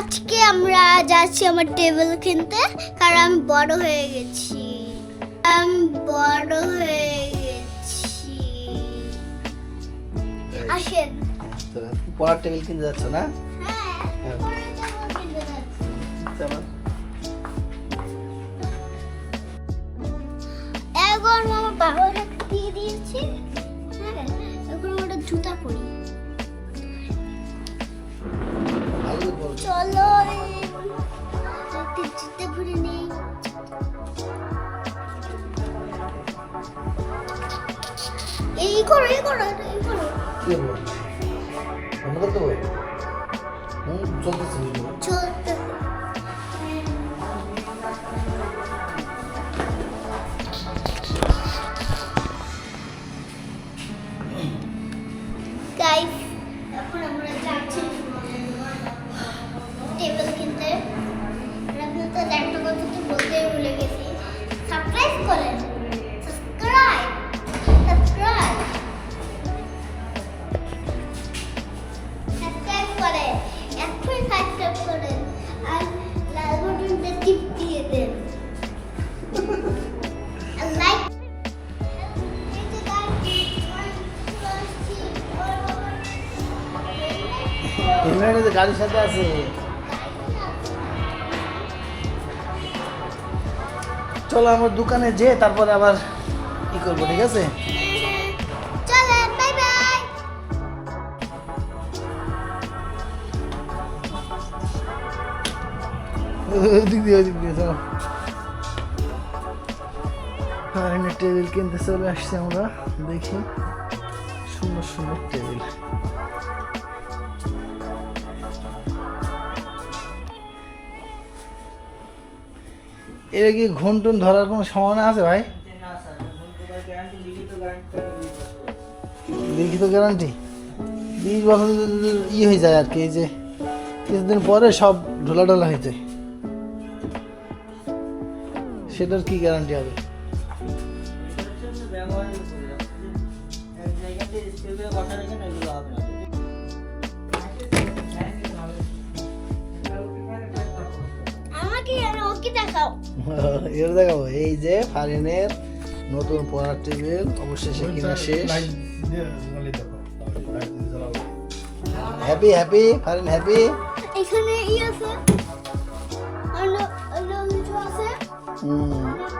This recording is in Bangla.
আজকে আমরা যাচ্ছি আমার টেবিল কিনতে কারণ আমি বড় হয়ে গেছি। আমি বড় হয়ে গেছি। আসেন। পড়ার টেবিল কিনতে যাচ্ছ না? হ্যাঁ এখন আমার বাবা এই করো এই করো এই করো কি করেন, আর লাল বাটনটা দেন। গাড়ির সাথে আছে। চলো আমার দোকানে যে তারপরে আবার ই করব, ঠিক আছে? ওদিক দিয়ে ওদিক দিয়ে আর টেবিল কিনতে চলে আসছি আমরা দেখি সুন্দর সুন্দর টেবিল এটা কি ঘুমটুন ধরার কোনো সম্ভাবনা আছে ভাই? লিখিত গ্যারান্টি বিশ বছর ই হয়ে যায় আর কি, এই যে কিছুদিন পরে সব ঢোলা ঢোলা হয়ে যায়। সেটার কি গ্যারান্টি হবে? এর দেখাবো এই যে ফারিনের নতুন পড়ার টেবিল অবশেষে কিনা শেষ। হ্যাপি হ্যাপি ফারিন হ্যাপি এখানে ই আছে। 嗯